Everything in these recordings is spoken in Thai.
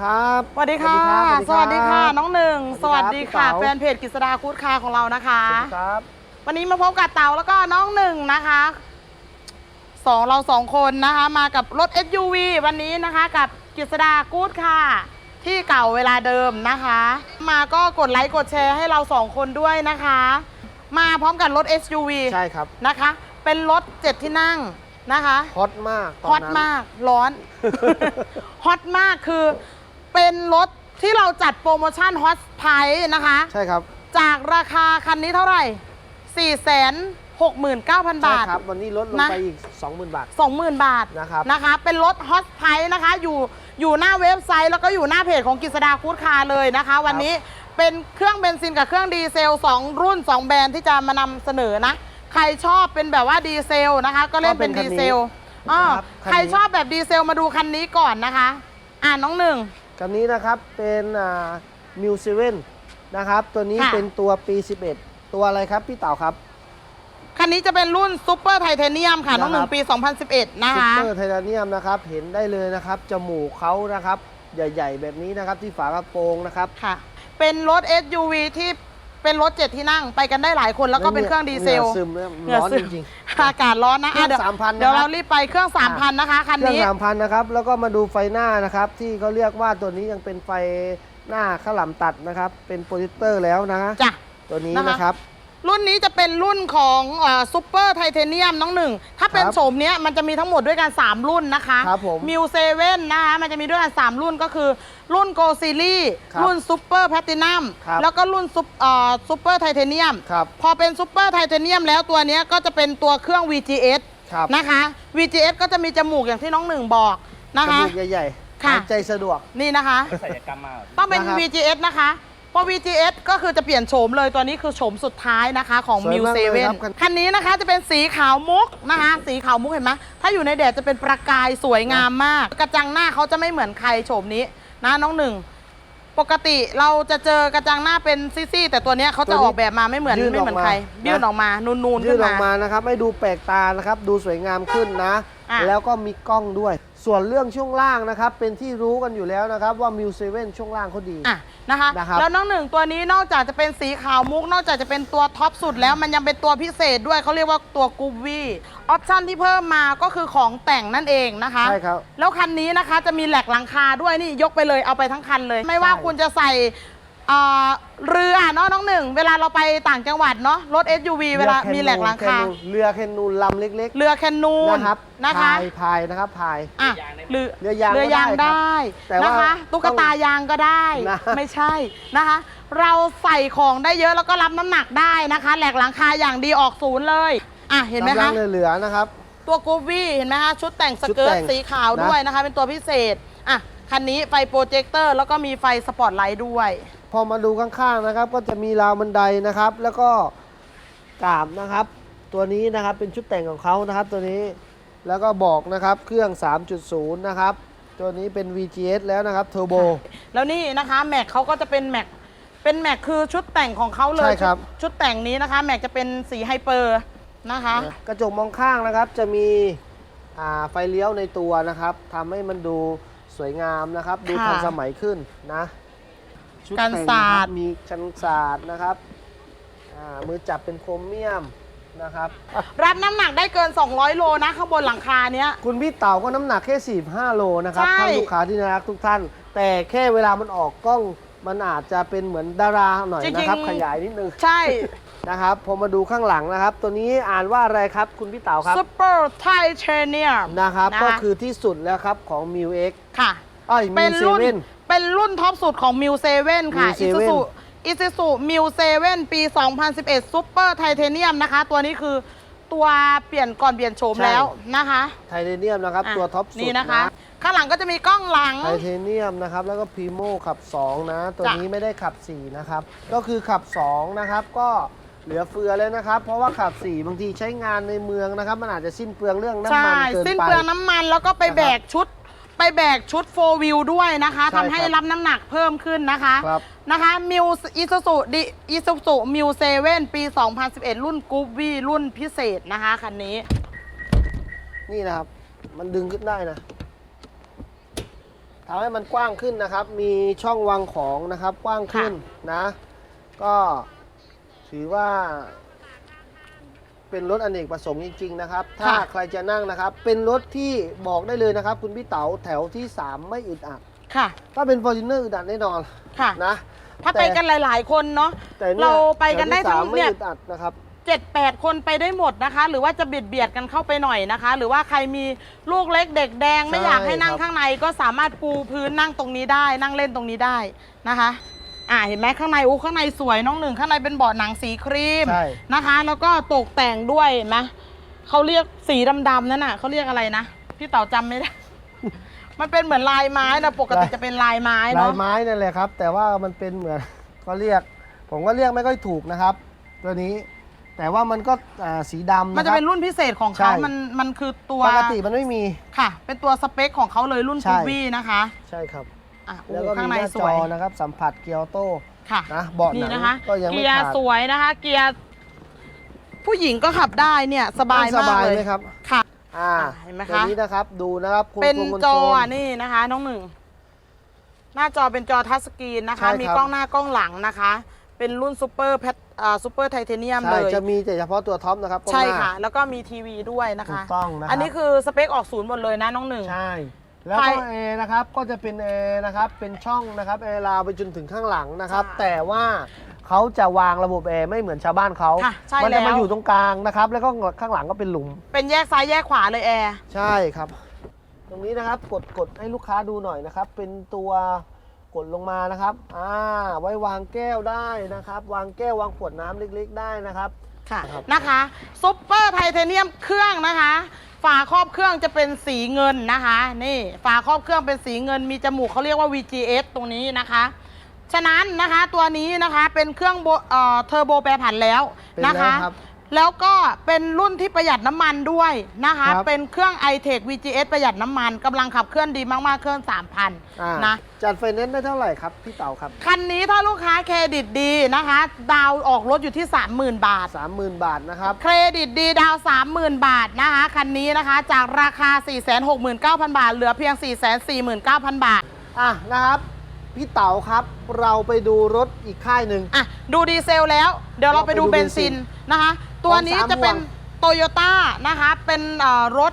ครับ สวัสดีค่ะรับสวัสดีค่ะ น้องหนึ่ง สสวัวัสสดีดีครัค่ะบแฟนเพจกฤษดาคูดคาของเรานะคะ สวัสดีครับ วันนี้มาพบกับเต๋าแล้วก็น้องหนึ่งนะคะสองเราสองคนนะคะ มากับรถ SUV วันนี้นะคะกับกฤษดากูดค่ะ ที่เก่าเวลาเดิมนะคะ มาก็กดไลค์กดแชร์ให้เราสองคนด้วยนะคะ มาพร้อมกับรถ SUV ใช่ครับนะคะ เป็นรถเจ็ดที่นั่งนะคะ ฮอตมากตนฮอตนั้น มากร้อน ฮอตมากคือ เป็นรถที่เราจัดโปรโมชั่นฮอตไพรส์นะคะ ใช่ครับ จากราคาคันนี้เท่าไหร่ 4 6 9 0 0 0ใช่บาทครับวันนี้ลดลงนะ ไปอีก 20,000 บาท 20,000 บาทนะครับ นะคะ เป็นรถฮอตไพรส์นะคะอยู่อยู่หน้าเว็บไซต์แล้วก็อยู่หน้าเพจของกิษดาคูดคาร์เลยนะคะ วันนี้เป็นเครื่องเบนซินกับเครื่องดีเซล 2 รุ่น 2 แบรนด์ที่จะมานำเสนอนะ ใครชอบเป็นแบบว่าดีเซลนะคะ ก็เล่นเป็นก็เป็ดีนคันนี้เซลอ่านะครับคันนี้ ใครชอบแบบดีเซลมาดูคันนี้ก่อนนะคะ อ่าน้องหนึ่ง คันนี้นะครับเป็นมิวเซเว่นนะครับตัวนี้ค่ะ เป็นตัวปี 11 ตัวอะไรครับพี่เต่าครับ คันนี้จะเป็นรุ่นซูเปอร์ไทเทเนียมค่ะ น้องหนึ่นะคงรับ ปี 2011 นะซุปคะ เปอร์ไทเทเนียมนะครับเห็นได้เลยนะครับจมูกเขานะครับ ใหญ่ ๆ แบบนี้นะครับที่ฝากระโปรงนะครับ ค่ะ เป็นรถ SUV ที่ เป็นรถเจ็ดที่นั่งไปกันได้หลายคนแล้วก็เป็นเครื่องดีเซล หงื่อซึมเลยร้อนจริง อากาศร้อนนะอะเครื่เดี๋อยงว3,000 เดี๋ยวนะครับเรารีบไปเครื่อง 3,000 นะคะคันเครื่องนี้ สามพันนะครับ แล้วก็มาดูไฟหน้านะครับ ที่เขาเรียกว่าตัวนี้ยังเป็นไฟหน้าข้าวหลามตัดนะครับ เป็นโปรเจคเตอร์แล้วนะฮะจ้ะ ตัวนี้นะคะ นะครับ รุ่นนี้จะเป็นรุ่นของซูเปอร์ไทเทเนียมน้องหนึ่ง ถ้าเป็นครับโฉมเนี้ยมันจะมีทั้งหมดด้วยกัน 3 รุ่นนะคะครับผมมิวเซเว่นนะคะมันจะมีด้วยกัน 3 รุ่นก็คือ รุ่นโกซีรีครับรุ่นซูเปอร์แพตินัมครับแล้วก็รุ่นซูซูเปอร์ไทเทเนียมครับพอเป็นซูเปอร์ไทเทเนียมแล้วตัวเนี้ยก็จะเป็นตัวเครื่อง VGS ครับนะคะ VGS ก็จะมีจมูกอย่างที่น้องหนึ่งบอกนะจคะมูกใหญ่ๆค่ะหายใจสะดวกนี่นะคะศัลยกรรมมาต้องเป็นนะครับ VGS นะคะเพราะ VGS ก็คือจะเปลี่ยนโฉมเลยตัวนี้คือโฉมสุดท้ายนะคะของ สวย Miu มากเลย Seven ครับคันคันนี้นะคะจะเป็นสีขาวมุกนะคะ สีขาวมุกเห็นไหมถ้าอยู่ในแดดจะเป็นประกายสวยงามมาก กระจังหน้าเขาจะไม่เหมือนใครโฉมนี้นะน้องหนึ่ง ปกติเราจะเจอกระจังหน้าเป็นซี่ๆแต่ตัวเนี้ยเขาจะออกแบบมาไม่เหมือนยื่นไม่เหมือนออกมาใครนะยื่นออกมานูนๆยื่ขึ้นนออกมา มานะครับให้ดูแปลกตานะครับ ดูสวยงามขึ้นนะ อะ แล้วก็มีกล้องด้วย ส่วนเรื่องช่วงล่างนะครับ เป็นที่รู้กันอยู่แล้วนะครับ ว่ามิวเซเว่นช่วงล่างเขาดี อะนะคะ นะครับ แล้วน้องหนึ่งตัวนี้นอกจากจะเป็นสีขาวมุก นอกจากจะเป็นตัวท็อปสุดแล้วมันยังเป็นตัวพิเศษด้วยเขาเรียกว่าตัวกูวี่ออปชันที่เพิ่มมาก็คือของแต่งนั่นเองนะคะ ใช่ครับ แล้วคันนี้นะคะจะมีแหลกหลังคาด้วยนี่ยกไปเลยเอาไปทั้งคันเลย ไม่ว่าใช่ คุณจะใส่ เอ่อเรือเนาะน้องหนึ่ง เวลาเราไปต่างจังหวัดเนาะรถ SUV เวลามีแหลกหลังคา เรือแคนูนลำเล็กเรือแคนูๆนนะครับนะคะ พายพายนะครับพาย อะเรือเรือยางเรือยางก็ได้ได้ครับแต่ว่านะคะ ตุ๊กตายางก็ได้ นะ ไม่ใช่นะคะ เราใส่ของได้เยอะแล้วก็รับน้ำหนักได้นะคะ แหลกหลังคาอย่างดีออกศูนย์เลย อะเห็นไหมกำลัคะงเหลือๆนะครับ ตัวกูวี่เห็นไหมคะชุดแต่งสชุดเกิร์แต่ตงสีขาวนะ ด้วยนะคะ เป็นตัวพิเศษ อะ คันนี้ไฟโปรเจคเตอร์แล้วก็มีไฟสปอตไลท์ด้วย พอมาดูข้างๆนะครับ ก็จะมีราวบันไดนะครับ แล้วก็กาบนะครับ ตัวนี้นะครับเป็นชุดแต่งของเขานะครับ ตัวนี้แล้วก็บอกนะครับเครื่อง 3.0 นะครับ ตัวนี้เป็น VGS แล้วนะครับเทอร์โบ แล้วนี่นะคะแม็กเขาก็จะเป็นแม็กเป็นแม็กคือชุดแต่งของเขาเลยใช่ครับ ชุดชุดแต่งนี้นะคะ แม็กจะเป็นสีไฮเปอร์นะคะ กระจกมองข้างนะครับจะมีอ่าไฟเลี้ยวในตัวนะครับทำให้มันดูสวยงามนะครับ ดูค่ะ ทันสมัยขึ้นนะ ชุดกันแต่งศานะคสรัตบร์ มีกันศาสตร์นะครับอ่ามือจับเป็นโครเมียมนะครับ รับน้ำหนักได้เกิน 200 โลนะข้างบนหลังคาเนี้ย คุณพี่เต่าก็น้ำหนักแค่ 45 โลนะครับใช่ ท่านลูกค้าที่น่ารักทุกท่าน แต่แค่เวลามันออกกล้องมันอาจจะเป็นเหมือนดาราหน่อยนะครับ ขยายนิดนึงใช่ นะครับพอมาดูข้างหลังนะครับ ตัวนี้อ่านว่าอะไรครับ คุณพี่เต่าครับซูเปอร์ไทเทเนียมนะครับนะคะก็คือที่สุดแล้วครับของ m ิว X ค่ะอ้อยเป็มินวเซรุ่นเว่น เป็นรุ่นท็อปสุดของมิวเซเว่นค่ะ Mu อิซู Seven ซูอิซูซูมิวเซเว่นปี 2011ซูเปอร์ไทเทเนียมนะคะ ตัวนี้คือตัวเปลี่ยนก่อนเปลี่ยนโฉมใช่ แล้วนะคะไทเทเนียมนะครับ อะตัวท็อปสุดนี่นะคะ ข้างหลังก็จะมีกล้องหลัง ไทเทเนียมนะครับ แล้วก็พรีโมขับ 2 นะ ตัวจ้ะนี้ไม่ได้ขับ 4 นะครับ ก็คือขับ 2 นะครับ ก็เหลือเฟือเลยนะครับ เพราะว่าขับ 4 บางทีใช้งานในเมืองนะครับ มันอาจจะสิ้นเปลืองเรื่องน้ำใช่ มันเกินไป สิ้นเปลืองน้ำมันแล้วก็ไปนะครับแบกชุด ไปแบกชุดโฟวิวด้วยนะคะใช่ทำให้ครับรับน้ำหนักเพิ่มขึ้นนะคะครับ นะคะมิวอิซูซูดิอิซูซูมิวเซเว่นปี 2011 รุ่นกูวี่รุ่นพิเศษนะคะคันนี้ นี่นะครับ มันดึงขึ้นได้นะทำให้มันกว้างขึ้นนะครับ มีช่องวางของนะครับ กว้างขึ้นนะ ก็ถือว่า เป็นรถอเนกประสงค์จริง ๆ นะครับ ถ้าค่ะใครจะนั่งนะครับ เป็นรถที่บอกได้เลยนะครับ คุณพี่เต๋าแถวที่ 3 ไม่อึดอัดค่ะ ถ้าเป็น f o r t u n e r อึดอัดแน่นอนค่ะนะ ถ้าไปกันหลาย ๆ คนเนาะแต่เนี่ยเราไปกันได้แถวที่ทั้งสามไม่เนี่ยอึดอัดนะครับเจ็ดแปดคนไปได้หมดนะคะ หรือว่าจะเบียดเบียดกันเข้าไปหน่อยนะคะ หรือว่าใครมีลูกเล็กเด็กแดงไม่ใช่อยากให้นั่งครับข้างในก็สามารถปูพื้นนั่งตรงนี้ได้ นั่งเล่นตรงนี้ได้นะคะ อ่าเห็นไหมข้างในอู้ข้างในสวยน้องหนึ่งข้างในเป็นเบาะหนังสีครีมใช่ นะคะ แล้วก็ตกแต่งด้วยเห็นไหมเขาเรียกสีดำๆนั่นน่ะเขาเรียกอะไรนะพี่เต๋าจำไม่ได้ มันเป็นเหมือนลายไม้นะปกติจะเป็นลายไม้ลายเนาะไม้นั่นแหละครับ แต่ว่ามันเป็นเหมือนเขาเรียก ผมก็เรียกไม่ค่อยถูกนะครับ ตัวนี้ แต่ว่ามันก็อ่าสีดำมันนะจะครับเป็นรุ่นพิเศษของใช่เขามันมันคือตัวปกติมันไม่มี ค่ะ เป็นตัวสเปคของเขาเลยรุ่นใช่ คูบี้นะคะ ใช่ครับ อะโอ้แล้วก็ข้ามีงหในน้าสจวอย นะครับสัมผัสเกียร์ออโต้ค่ะนะเบาะหนังนี่นะคะก็ยังไม่เกียร์ขาดสวยนะคะ เกียร์ผู้หญิงก็ขับได้เนี่ยสบายนั่งสมากบายเลยไหมครับค่ะ อ่าอะเห็นไหมคะ ตัวนี้นะครับดูนะครับโครงเป็นโครงคอนจอโทรล อะนี่นะคะ น้องหนึ่ง หน้าจอเป็นจอทัชสกรีนนะคะใช่ครับ มีกล้องหน้ากล้องหลังนะคะ เป็นรุ่นซูเปอร์แพทอ่าซูเปอร์ไทเทเนียมใช่เลยจะมีแต่เฉพาะตัวท็อปนะครับใช่กล้องหน้า ค่ะ แล้วก็มีทีวีด้วยนะคะถูกต้องนะครับ อันนี้คือสเปคออกศูนย์หมดเลยนะน้องหนึ่ง ใช่ แล้วภาก็ยแอร์นะครับก็จะเป็นแอร์นะครับเป็นช่องนะครับแอร์ราวไปจนถึงข้างหลังนะครับใช่แต่ว่าเขาจะวางระบบแอร์ไม่เหมือนชาวบ้านเขาค่ะใช่มัจะมาแล้ว อยู่ตรงกลางนะครับ แล้วก็ข้างหลังก็เป็นหลุม เป็นแยกซ้ายแยกขวาเลยแอร์ ใช่ครับ ตรงนี้นะครับกดกดให้ลูกค้าดูหน่อยนะครับ เป็นตัวกดลงมานะครับ อ่า ไว้วางแก้วได้นะครับ วางแก้ววางขวดน้ำเล็กๆได้นะครับ ค่ะครับ นะคะซุปเปอร์ไทเทเนียมเครื่องนะคะ ฝาครอบเครื่องจะเป็นสีเงินนะคะ นี่ฝาครอบเครื่องเป็นสีเงิน มีจมูกเขาเรียกว่า VGS ตรงนี้นะคะ ฉะนั้นนะคะตัวนี้นะคะเป็นเครื่องโบเอ่อเทอร์โบแปรผันแล้วเป็นนะคะแล้วครับ แล้วก็เป็นรุ่นที่ประหยัดน้ำมันด้วยนะคะ ครับเป็นเครื่อง i-Tech VGS ประหยัดน้ำมันกำลังขับเคลื่อนดีมากๆ เครื่อง อ่า3,000นะ จัดไฟแนนซ์ได้เท่าไหร่ครับ พี่เต๋าครับ คันนี้ถ้าลูกค้าเครดิตดีนะคะ ดาวน์ออกรถอยู่ที่ 30,000 บาท 30,000 บาทนะครับ เครดิตดีดาวน์30,000 บาทนะคะ คันนี้นะคะ จากราคา 469,000 บาท เหลือเพียง 449,000 บาท อะนะครับ พี่เต๋าครับ เราไปดูรถอีกค่ายหนึ่ง อะ ดูดีเซลแล้ว เดี๋ยวเราไปดูเราไปดูเบนซิน นะคะ ตัวนี้ของสามจะเป็นห่วโตโยต้านะคะ เป็นเอ่อรถ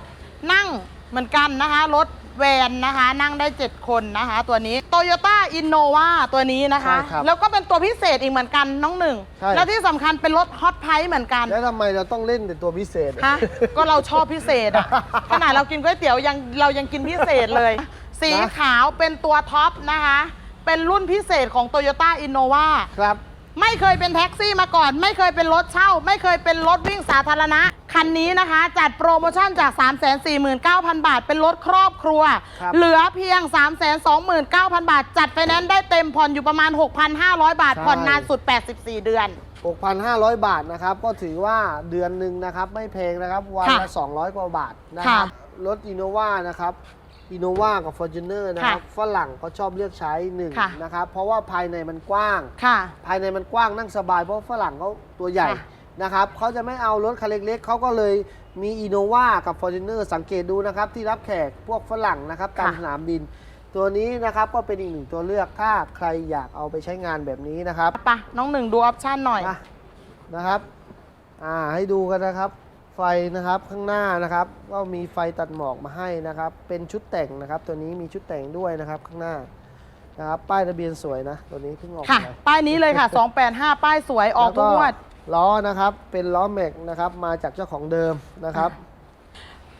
นั่งเหมือนกันนะคะ รถแวนนะคะ นั่งได้ 7 คนนะคะ ตัวนี้โตโยต้าอินโนวาตัวนี้นะคะ ใช่ครับแล้วก็เป็นตัวพิเศษอีกเหมือนกันน้องหนึ่ง ใช่ แล้วที่สำคัญเป็นรถฮอตไพเหมือนกัน แล้วทำไมเราต้องเล่นแต่ตัวพิเศษฮะ ก็เราชอบพิเศษอะขนาดเรากินก๋วยเตี๋ยวยังเรายังกินพิเศษเลย สีขาวเป็นตัวท็อปนะคะ เป็นรุ่นพิเศษของ Toyota Innova ครับ ไม่เคยเป็นแท็กซี่มาก่อน ไม่เคยเป็นรถเช่า ไม่เคยเป็นรถวิ่งสาธารณะ คันนี้นะคะ จัดโปรโมชั่นจาก 349,000 บาท เป็นรถครอบครัว ครับเหลือเพียง 329,000 บาท จัดไฟแนนซ์ได้เต็มผ่อนอยู่ประมาณ 6,500 บาทผ่อนนานสุด 84 เดือน 6,500 บาทนะครับ ก็ถือว่าเดือนหนึ่งนะครับ ไม่แพงนะครับ วันค่ะละ 200 กว่าบาทนะครับค่ะรถอินโนวานะครับ อินโนวากับ f o r t u n e r นะครับฝรั่งก็ชอบเลือกใช้หนึ่งค่ะนะครับเพราะว่าภายในมันกว้าง ค่ะ ภายในมันกว้างนั่งสบายเพราะฝรั่งเขาตัวใหญ่ค่ะนะครับเขาจะไม่เอารถคันเล็กๆเขาก็เลยมีอินโนวากับ f o r t u n e r สังเกตดูนะครับที่รับแขกพวกฝรั่งนะครับตามค่ะ สนามบิน ตัวนี้นะครับก็เป็นอีกหนึ่งตัวเลือกถ้าใครอยากเอาไปใช้งานแบบนี้นะครับไปะน้องหนึ่งดูออปชั่นหน่อยนะนะครับอ่าให้ดูกันนะครับ ไฟนะครับข้างหน้านะครับ ก็มีไฟตัดหมอกมาให้นะครับ เป็นชุดแต่งนะครับ ตัวนี้มีชุดแต่งด้วยนะครับข้างหน้านะครับป้ายทะเบียนสวยนะ ตัวนี้เพิ่งออกค่ะ มาป้ายนี้เลยค่ะ 285 ป้ายสวยออกทุกงวด แล้วล้อนะครับเป็นล้อแม็กนะครับมาจากเจ้าของเดิมนะครับ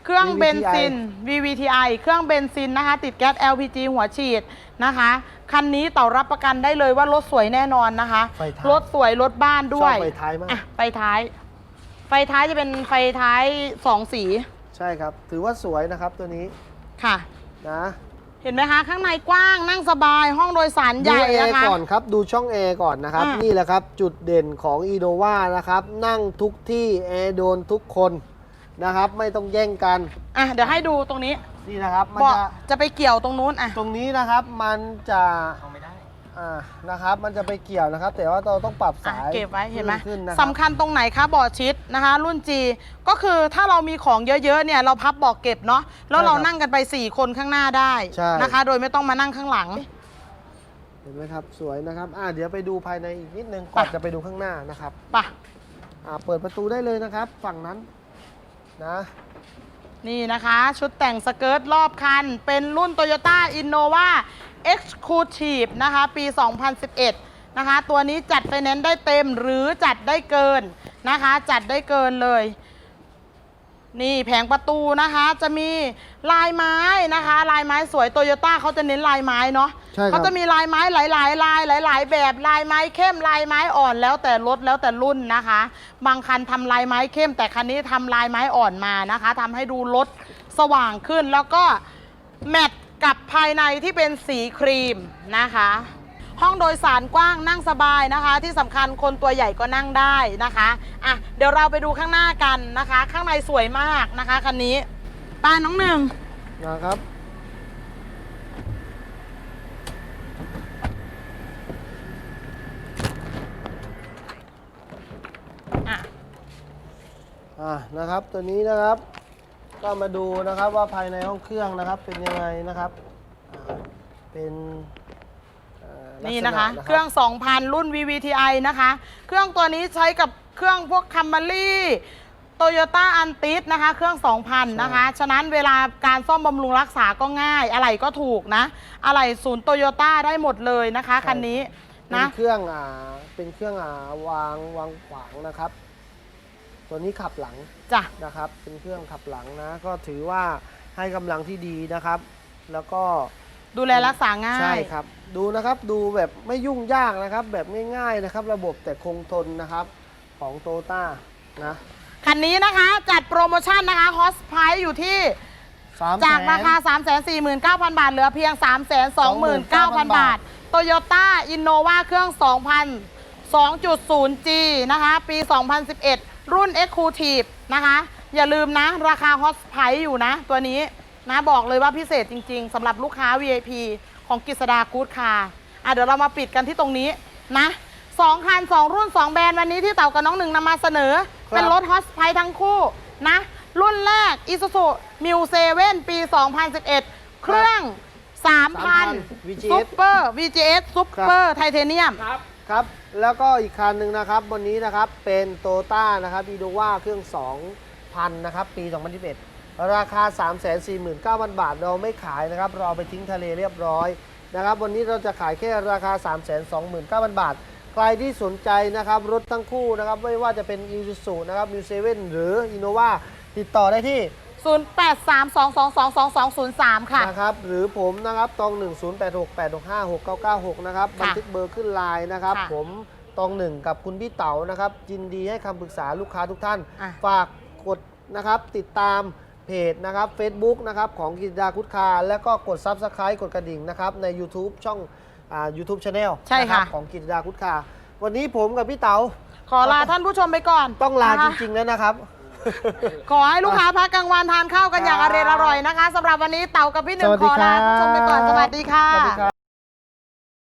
เครื่อง VVTi เบนซิน VVTi เครื่องเบนซินนะคะ ติดแก๊ส LPG หัวฉีดนะคะ คันนี้ต่อรับประกันได้เลยว่ารถสวยแน่นอนนะคะ ไฟท้าย รถสวยรถบ้านด้วยชอบไฟท้ายมาก อะไฟท้าย ไฟท้ายจะเป็นไฟท้ายสองสีใช่ครับ ถือว่าสวยนะครับตัวนี้ค่ะ นะเห็นไหมคะ ข้างในกว้างนั่งสบายห้องโดยสารใหดูญ่แอนะร์คะ ก่อนครับ ดูช่องแอร์ก่อนนะครับ อะนี่แหละครับ จุดเด่นของอีโนวานะครับ นั่งทุกที่แอร์โดนทุกคนนะครับ ไม่ต้องแย่งกัน อะเดี๋ยวให้ดูตรงนี้นี่นะครับ มันเบาะจะจะไปเกี่ยวตรงนู้นอะ ตรงนี้นะครับมันจะเอาไม่ได้ออ่านะครับ มันจะไปเกี่ยวนะครับ แต่ว่าเราต้องปรับอะสายเก็บไว้เห็นไหมขึ้นนะคสำรับคัญตรงไหนคะเบาะชิดนะคะ รุ่น G ก็คือถ้าเรามีของเยอะๆเนี่ยเราพับเบาะเก็บเนาะแล้วเรานั่งกันไป 4 คนข้างหน้าได้ใช่ นะคะ โดยไม่ต้องมานั่งข้างหลัง เห็นไหมครับ สวยนะครับ อ่าเดี๋ยวไปดูภายในอีกนิดนึงก่อนไป จะไปดูข้างหน้านะครับปะอ่าเปิดประตูได้เลยนะครับ ฝั่งนั้นนะ นี่นะคะ ชุดแต่งสเกิร์ตรอบคัน เป็นรุ่น Toyota Innova Exclusive นะคะ ปี 2011 นะคะ ตัวนี้จัดไฟแนนซ์ได้เต็มหรือจัดได้เกินนะคะ จัดได้เกินเลย นี่แผงประตูนะคะ จะมีลายไม้นะคะ ลายไม้สวยโตโยต้าเขาจะเน้นลายไม้เนาะใช่ครับ เขาจะมีลายไม้หลาย ๆ ลายหลาย ๆ แบบลายไม้เข้มลายไม้อ่อนแล้วแต่รถแล้วแต่รุ่นนะคะ บางคันทำลายไม้เข้ม แต่คันนี้ทำลายไม้อ่อนมานะคะทำให้ดูรถสว่างขึ้นแล้วก็แมท กับภายในที่เป็นสีครีมนะคะ ห้องโดยสารกว้างนั่งสบายนะคะ ที่สำคัญคนตัวใหญ่ก็นั่งได้นะคะอะเดี๋ยวเราไปดูข้างหน้ากันนะคะ ข้างในสวยมากนะคะคันนี้ป้าน้องหนึ่งนะครับ อะอ่านะครับตัวนี้นะครับ ก็มาดูนะครับว่าภายในห้องเครื่องนะครับเป็นยังไงนะครับอ่าเป็นเอ่อลักษณนี่นะคะ เครื่อง 2,000 รุ่น VVTi นะคะ เครื่องตัวนี้ใช้กับเครื่องพวกคัมบ a รี่โตโยต้าอันติสนะคะ เครื่อง 2,000 นะคะ ฉะนั้นเวลาการซ่อมบำรุงรักษาก็ง่าย อะไรก็ถูกนะ อะไรศูนย์โตโยต้าได้หมดเลยนะคะ คันนี้เป็นนะเครื่องอ่าเป็นเครื่องอ่าวางวางขวางนะครับ ตัวนี้ขับหลัง จ้ะ นะครับ เป็นเครื่องขับหลังนะ ก็ถือว่าให้กำลังที่ดีนะครับ แล้วก็ดูแลรักษาง่าย ใช่ครับ ดูนะครับ ดูแบบไม่ยุ่งยากนะครับ แบบง่ายๆนะครับ ระบบแต่คงทนนะครับของโตต้านะคันนี้นะคะจัดโปรโมชั่นนะคะฮอสไพรอยู่ที่สามจากแสน ราคา 3 4 9 0 0 0 บาท เหลือเพียง 3 2 9 0 0 0 บาท โตโยต้าอินโนวาเครื่อง 2,000 2.0G นะคะ ปี 2011 รุ่น Exclusive นะคะ อย่าลืมนะ ราคาฮอสไพรอยู่นะ ตัวนี้นะบอกเลยว่าพิเศษจริง ๆสำหรับลูกค้า VIP ของกิษดากู๊ดคาร์อะเดี๋ยวเรามาปิดกันที่ตรงนี้นะสองคัน2รุ่น2แบรนด์วันนี้ที่เต่ากับน้องหนึ่งนำมาเสนอครับเป็นรถฮอสไพรทั้งคู่นะ รุ่นแรก Isuzu Mu 7ปี 2011 เครื่อง 3,000 VGS ซุปเปอร์ VGS ซุปเปอร์ไทเทเนียม ครับ แล้วก็อีกคันหนึ่งนะครับ วันนี้นะครับเป็นโตต้านะครับอีโดวาเครื่อง 2,000 นะครับ ปี 2021 ราคา 349,000 บาท เราไม่ขายนะครับ เราเอาไปทิ้งทะเลเรียบร้อยนะครับ วันนี้เราจะขายแค่ราคา 329,000 บาท ใครที่สนใจนะครับ รถทั้งคู่นะครับ ไม่ว่าจะเป็น i s u z u นะครับ m ิวเซหรือ Innova ติดต่อได้ที่ 0832222203 ค่ะ นะครับหรือผมนะครับตอง 1 0 8 6 8 6 5 6 9 9 6 นะครับค่ะบันทึกเบอร์ขึ้นไลน์นะครับ ค่ะผมตองหนึ่งกับคุณพี่เต๋านะครับยินดีให้คำปรึกษาลูกค้าทุกท่าน อะ ฝากกดนะครับติดตามเพจนะครับ Facebook นะครับของกิจดาคุดคา แล้วก็กด Subscribe กดกระดิ่งนะครับใน YouTube ช่องอ่า YouTube Channel ใช่ค่ะ นรับของกิจดาคุดคา วันนี้ผมกับพี่เต๋าขอลาท่านผู้ชมไปก่อนต้องลานะจคะริงๆแล้วนะครับ ขอให้ลูกค้าพักกลางวันทานข้าวกันอย่างอร่อยๆนะคะสำหรับวันนี้เต่ากับพี่หนึ่งสวัสขดีอครัลาบท่านผู้ชมไปก่อนสวัสดีค่ะ สวัสดีครับ